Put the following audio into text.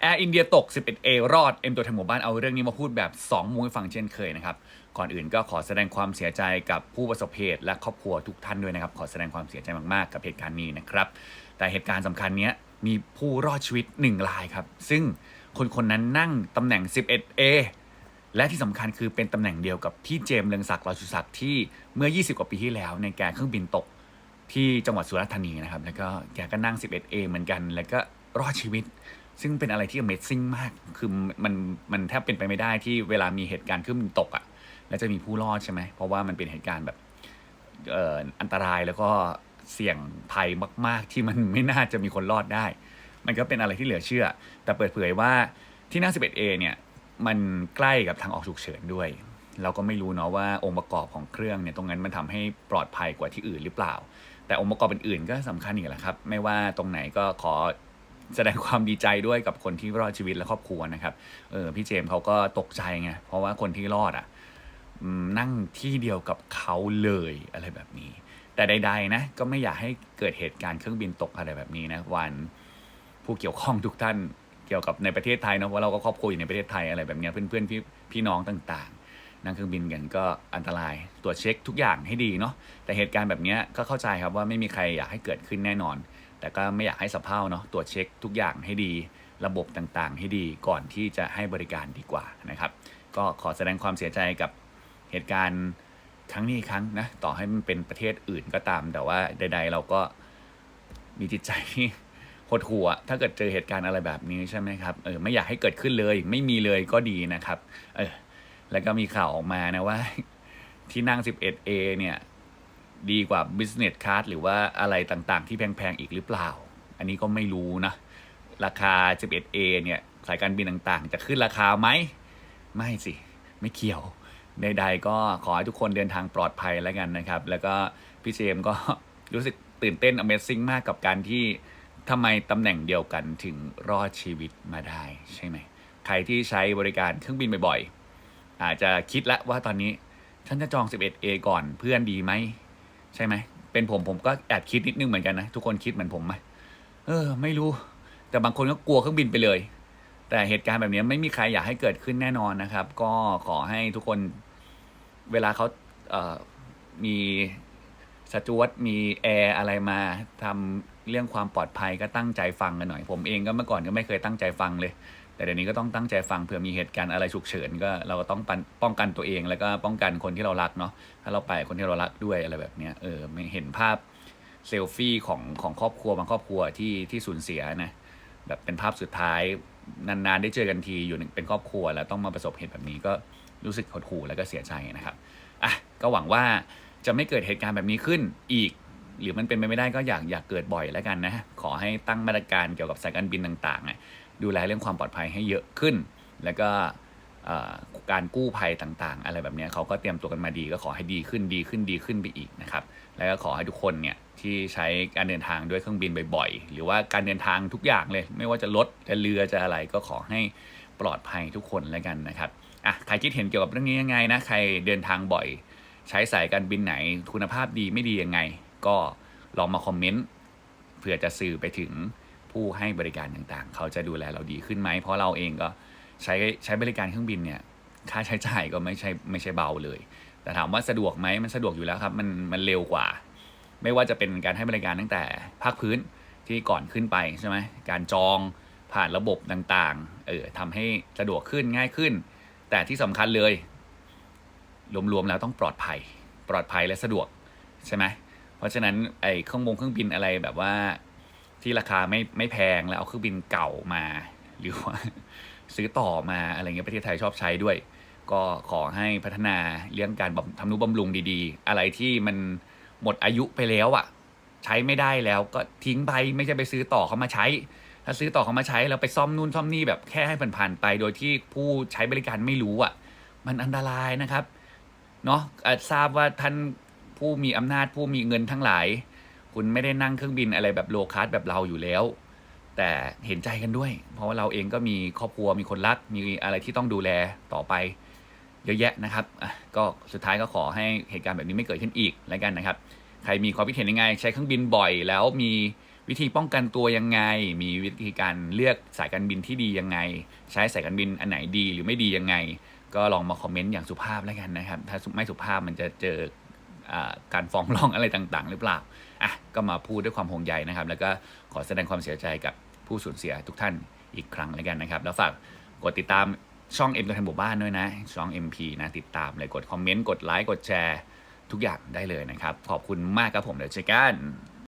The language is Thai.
แอร์อินเดียตก 11A รอด เอ็มตัวแทนหมู่บ้านเอาเรื่องนี้มาพูดแบบ 2 มุมให้ฟังเช่นเคยนะครับ ก่อนอื่นก็ขอแสดงความเสียใจกับผู้ประสบเหตุและครอบครัวทุกท่านด้วยนะครับ ขอแสดงความเสียใจมาก ๆ กับเหตุการณ์นี้นะครับ แต่เหตุการณ์สำคัญนี้มีผู้รอดชีวิต 1 รายครับ ซึ่งคนคนนั้นนั่งตำแหน่ง 11A และที่สำคัญคือเป็นตำแหน่งเดียวกับพี่เจมส์เรืองศักดิ์รอยสุศักดิ์ที่เมื่อ 20 กว่าปีที่แล้วในแกเครื่องบินตกที่จังหวัดสุราษฎร์ธานีนะครับ แล้วก็แกก็นั่ง 11A เหมือนกัน แล้วก็รอดชีวิต ซึ่งเป็นอะไรที่ Amazing มาก คือมันมันแทบเป็นไปไม่ได้ที่เวลามีเหตุการณ์ขึ้นตกอะ่ะ แล้วจะมีผู้รอดใช่ไหม เพราะว่ามันเป็นเหตุการณ์แบบเอ่ออันตรายแล้วก็เสี่ยงภัยมาก ๆ ที่มันไม่น่าจะมีคนรอดได้ มันก็เป็นอะไรที่เหลือเชื่อ แต่เปิดเผยว่าที่นั่ง 11A เนี่ย มันใกล้กับทางออกฉุกเฉินด้วย เราก็ไม่รู้เนาะว่าองค์ประกอบของเครื่องเนี่ยตรงนั้นมันทำให้ปลอดภัยกว่าที่อื่นหรือเปล่า แต่องค์ประกอบอื่นๆก็สำคัญอีกแหละครับ ไม่ว่าตรงไหนก็ขอ แสดงความดีใจด้วยกับคนที่รอดชีวิตและครอบครัวนะครับ เออพี่เจมส์เขาก็ตกใจไง เพราะว่าคนที่รอดอะนั่งที่เดียวกับเขาเลยอะไรแบบนี้ แต่ใดๆนะก็ไม่อยากให้เกิดเหตุการณ์เครื่องบินตกอะไรแบบนี้นะวันผู้เกี่ยวข้องทุกท่านเกี่ยวกับในประเทศไทยเนะเพราเราก็ครอบครัวอยู่ในประเทศไทยอะไรแบบนี้เพื่อนๆพี่พี่น้องต่างๆ นั่งเครื่องบินกันก็อันตรายตรวจเช็คทุกอย่างให้ดีเนาะแต่เหตุการณ์แบบนี้ก็เข้าใจครับว่าไม่มีใครอยากให้เกิดขึ้นแน่นอน แต่ก็ไม่อยากให้สะเพร่าเนาะตรวจเช็คทุกอย่างให้ดี ระบบต่างๆ ให้ดีก่อนที่จะให้บริการดีกว่านะครับ ก็ขอแสดงความเสียใจกับเหตุการณ์ครั้งนี้ครั้งนะต่อให้มันเป็นประเทศอื่นก็ตาม แต่ว่าใด ๆ เราก็มีจิตใจที่หดหัวถ้าเกิดเจอเหตุการณ์อะไรแบบนี้ใช่ไหมครับเออไม่อยากให้เกิดขึ้นเลย ไม่มีเลยก็ดีนะครับเออแล้วก็มีข่าวออกมานะว่าที่นั่ง 11A เนี่ย ดีกว่า business class หรือว่าอะไรต่างๆ ที่แพงๆ อีกหรือเปล่า อันนี้ก็ไม่รู้นะ ราคา 11A เนี่ยสายการบินต่างๆ จะขึ้นราคาไหม ไม่สิ ไม่เกี่ยว ใดๆก็ขอให้ทุกคนเดินทางปลอดภัยแล้วกันนะครับ แล้วก็พี่เจมก็รู้สึกตื่นเต้น Amazing มากกับการที่ทำไมตำแหน่งเดียวกันถึงรอดชีวิตมาได้ใช่ไหม ใครที่ใช้บริการเครื่องบินบ่อยๆ อาจจะคิดแล้วว่าตอนนี้ฉันจะจอง 11A ก่อนเพื่อนดีไหม ใช่ไหมเป็นผมผมก็แอบคิดนิดนึงเหมือนกันนะทุกคนคิดเหมือนผมไหมเออ ไม่รู้ แต่บางคนก็กลัวเครื่องบินไปเลย แต่เหตุการณ์แบบนี้ไม่มีใครอยากให้เกิดขึ้นแน่นอนนะครับ ก็ขอให้ทุกคนเวลาเขาเมีสจวตมีแอร์อะไรมาทำเรื่องความปลอดภัยก็ตั้งใจฟังกันหน่อย ผมเองก็เมื่อก่อนก็ไม่เคยตั้งใจฟังเลย แต่เดี๋ยวนี้ก็ต้องตั้งใจฟังเผื่อมีเหตุการณ์อะไรฉุกเฉินก็เราก็ต้องป้องกันตัวเองแล้วก็ป้องกันคนที่เรารักเนาะถ้าเราไปคนที่เรารักด้วยอะไรแบบเนี้ยเออไม่เห็นภาพเซลฟี่ของของครอบครัวบางครอบครัวที่ที่สูญเสียนะแบบเป็นภาพสุดท้ายนานๆ ได้เจอกันทีอยู่เป็นครอบครัวแล้วต้องมาประสบเหตุแบบนี้ก็รู้สึกหดหู่แล้วก็เสียใจนะครับอะก็หวังว่าจะไม่เกิดเหตุการณ์แบบนี้ขึ้นอีก หรือมันเป็นไปไม่ได้ก็อยากอยากเกิดบ่อยแล้วกันนะขอให้ตั้งมาตรการเกี่ยวกับสายการบินต่างๆ ดูแลเรื่องความปลอดภัยให้เยอะขึ้น แล้วก็การกู้ภัยต่างๆ อะไรแบบนี้เขาก็เตรียมตัวกันมาดีก็ขอให้ดีขึ้นดีขึ้นดีขึ้นไปอีกนะครับ แล้วก็ขอให้ทุกคนเนี่ยที่ใช้การเดินทางด้วยเครื่องบินบ่อยๆ หรือว่าการเดินทางทุกอย่างเลย ไม่ว่าจะรถจะเรือจะอะไรก็ขอให้ปลอดภัยทุกคนแล้วกันนะครับอะใครคิดเห็นเกี่ยวกับเรื่องนี้ยังไงนะใครเดินทางบ่อย ใช้สายการบินไหนคุณภาพดีไม่ดียังไง ก็ลองมาคอมเมนต์เผื่อจะสื่อไปถึง ผู้ให้บริการต่างๆ เขาจะดูแลเราดีขึ้นไหม เพราะเราเองก็ใช้ใช้บริการเครื่องบินเนี่ยค่าใช้จ่ายก็ไม่ใช่ไม่ใช่เบาเลย แต่ถามว่าสะดวกไหมมันสะดวกอยู่แล้วครับมันมันเร็วกว่า ไม่ว่าจะเป็นการให้บริการตั้งแต่ภาคพื้นที่ก่อนขึ้นไปใช่ไหมการจองผ่านระบบต่างๆเออทำให้สะดวกขึ้นง่ายขึ้น แต่ที่สำคัญเลยรวมๆแล้วต้องปลอดภัย ปลอดภัยและสะดวกใช่ไหมเพราะฉะนั้นไอ้เครื่องบงเครื่องบินอะไรแบบว่า ที่ราคาไม่ไม่แพงแล้วเอาเครื่องบินเก่ามา หรือว่าซื้อต่อมาอะไรเงี้ยประเทศไทยชอบใช้ด้วย ก็ขอให้พัฒนาเรื่องการทำนุบำรุงดีๆ อะไรที่มันหมดอายุไปแล้วอะ่ะ ใช้ไม่ได้แล้วก็ทิ้งไปไม่ใช่ไปซื้อต่อเขามาใช้ ถ้าซื้อต่อเขามาใช้แล้วไปซ่อมนู่นซ่อมนี่แบบแค่ให้ผ่านๆไป โดยที่ผู้ใช้บริการไม่รู้อะ่ะ มันอันตรายนะครับเนาะอะทราบว่าท่านผู้มีอำนาจผู้มีเงินทั้งหลาย คุณไม่ได้นั่งเครื่องบินอะไรแบบโลคาสแบบเราอยู่แล้ว แต่เห็นใจกันด้วย เพราะว่าเราเองก็มีครอบครัวมีคนรัก มีอะไรที่ต้องดูแลต่อไป เยอะแยะนะครับก็สุดท้ายก็ขอให้เหตุการณ์แบบนี้ไม่เกิดขึ้นอีกแล้วกันนะครับ ใครมีความคิดเห็นยังไง ใช้เครื่องบินบ่อย แล้วมีวิธีป้องกันตัวยังไง มีวิธีการเลือกสายการบินที่ดียังไง ใช้สายการบินอันไหนดีหรือไม่ดียังไง ก็ลองมาคอมเมนต์อย่างสุภาพแล้วกันนะครับ ถ้าไม่สุภาพมันจะเจอ การฟ้องร้องอะไรต่างๆ หรือเปล่าอะก็มาพูดด้วยความห่วงใยนะครับ แล้วก็ขอแสดงความเสียใจกับผู้สูญเสียทุกท่านอีกครั้งแล้วกันนะครับ แล้วฝากกดติดตามช่อง M ตัวแทนหมู่บ้านด้วยนะ ช่อง MP นะติดตามเลยกดคอมเมนต์กดไลค์กดแชร์ทุกอย่างได้เลยนะครับ ขอบคุณมากครับผมเดี๋ยวเจอกัน